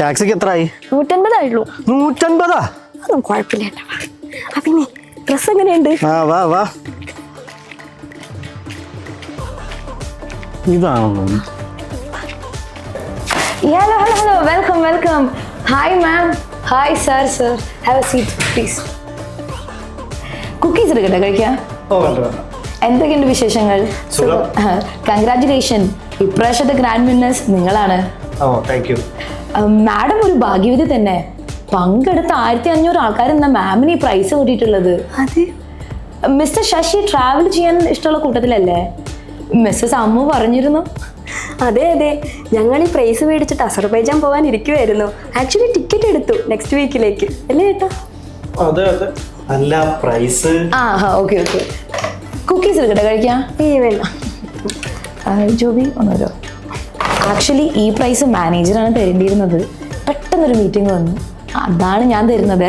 ടാക്സിക്ക് എത്രയായി നൂറ്റൻപതായുള്ളൂ. നൂറ്റൻപതാ? അതൊന്നും കുഴപ്പമില്ല. ആ പിന്നെ ഡ്രസ് എങ്ങനെയുണ്ട്? ആ വാ വാ. ഇതാണോ hello hello hello welcome welcome hi ma'am hi sir sir have a seat please cookies എടുക്കട്ടെ കഴിക്കാം? എന്തൊക്കെയുണ്ട് വിശേഷങ്ങൾ. കൺഗ്രാറ്റുലേഷൻ ഇപ്രാവശ്യത്തെ ഗ്രാൻഡ് വിന്നേഴ്സ് നിങ്ങളാണ്. ഓ താങ്ക് യു മാഡം ഒരു ഭാഗ്യവതി തന്നെ. പങ്കെടുത്ത ആയിരത്തി അഞ്ഞൂറ് ആൾക്കാർ എന്ന മാമിന് ഈ പ്രൈസ് കൂട്ടിയിട്ടുള്ളത്? അതെ. മിസ്റ്റർ ശശി ട്രാവൽ ചെയ്യാൻ ഇഷ്ടമുള്ള കൂട്ടത്തിലല്ലേ? മിസ്സസ് അമ്മു പറഞ്ഞിരുന്നു. അതെ അതെ. ഞങ്ങൾ ഈ പ്രൈസ് മേടിച്ചിട്ട് അസർബൈജാൻ പോകാൻ ഇരിക്കുമായിരുന്നു ആക്ച്വലി ടിക്കറ്റ് എടുത്തു നെക്സ്റ്റ് വീക്കിലേക്ക് അല്ലേ ഏട്ടാ? അതെ അതെ. അല്ല പ്രൈസ് ആ ഹാ ഓക്കെ ഓക്കെ കുക്കീസ് എടുക്കട്ടെ കഴിക്കാം. ഏയ് വേണ്ട. ആ, ജോബി ഒന്നല്ലോ ആക്ച്വലി ഈ പ്രൈസ് മാനേജറാണ് തരേണ്ടിയിരുന്നത്. പെട്ടെന്നൊരു മീറ്റിംഗ് വന്നു. അതാണ് ഞാൻ തരുന്നത്.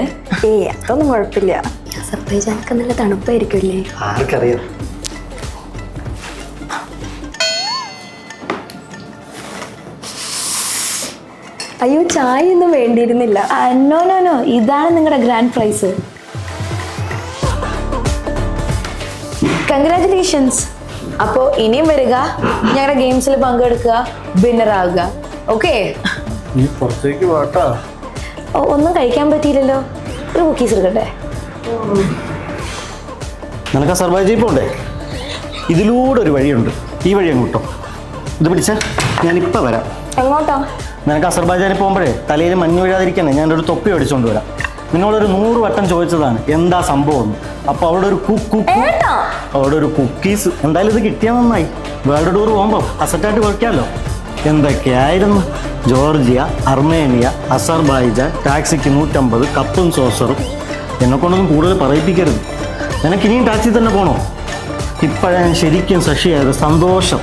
ഏയ് അതൊന്നും കുഴപ്പമില്ല. അസർബൈജാനൊക്കെ നല്ല തണുപ്പായിരിക്കുമല്ലേ? ആർക്കറിയാം. അയ്യോ ചായ ഒന്നും വേണ്ടിയിരുന്നില്ല നോ നോ നോ ഇതാണ് നിങ്ങളുടെ ഗ്രാൻഡ് പ്രൈസ് കൺഗ്രാറ്റുലേഷൻസ് അപ്പോൾ ഇനിയും വരിക. ഞങ്ങളുടെ ഗെയിംസിൽ പങ്കെടുക്കുക. വിന്നർ ആകുക. ഓക്കെ നീ പുറത്തേക്ക് പോട്ടാ ഒന്നും കഴിക്കാൻ പറ്റിയില്ലല്ലോ. ഒരു കുക്കീസ് എടുക്കട്ടെ. നിനക്ക് ആ സർവൈവ് പോണ്ടേ ഇതിലൂടെ ഒരു വഴിയുണ്ട്. ഈ വഴി അങ്ങോട്ടോ ഇത് പിടിച്ച. ഞാനിപ്പോൾ വരാം. എങ്ങോട്ടോ? നിനക്ക് അസർബൈജാനിൽ പോകുമ്പോഴേ തലയിൽ മഞ്ഞ് വീഴാതിരിക്കണേ ഞാനൊരു തൊപ്പി അടിച്ചുകൊണ്ട് വരാം. നിന്നോടൊരു നൂറ് വട്ടം ചോദിച്ചതാണ് എന്താ സംഭവം? അപ്പൊ അപ്പോൾ അവിടെ ഒരു കുക്ക് അവിടെ ഒരു കുക്കീസ് എന്തായാലും ഇത് കിട്ടിയാൽ നന്നായി. വേൾഡ് ടൂർ പോകുമ്പോൾ അസറ്റായിട്ട് കുറയ്ക്കാമല്ലോ എന്തൊക്കെയായിരുന്നു? ജോർജിയ അർമേനിയ അസർബൈജാൻ ടാക്സിക്ക് നൂറ്റമ്പത് കപ്പും സോസറും. എന്നെ കൊണ്ടൊന്നും കൂടുതൽ പറയിപ്പിക്കരുത്. നിനക്ക് ഇനിയും ടാക്സി തന്നെ പോണോ? ഇപ്പോഴാണ് ശരിക്കും സശിയായത് സന്തോഷം.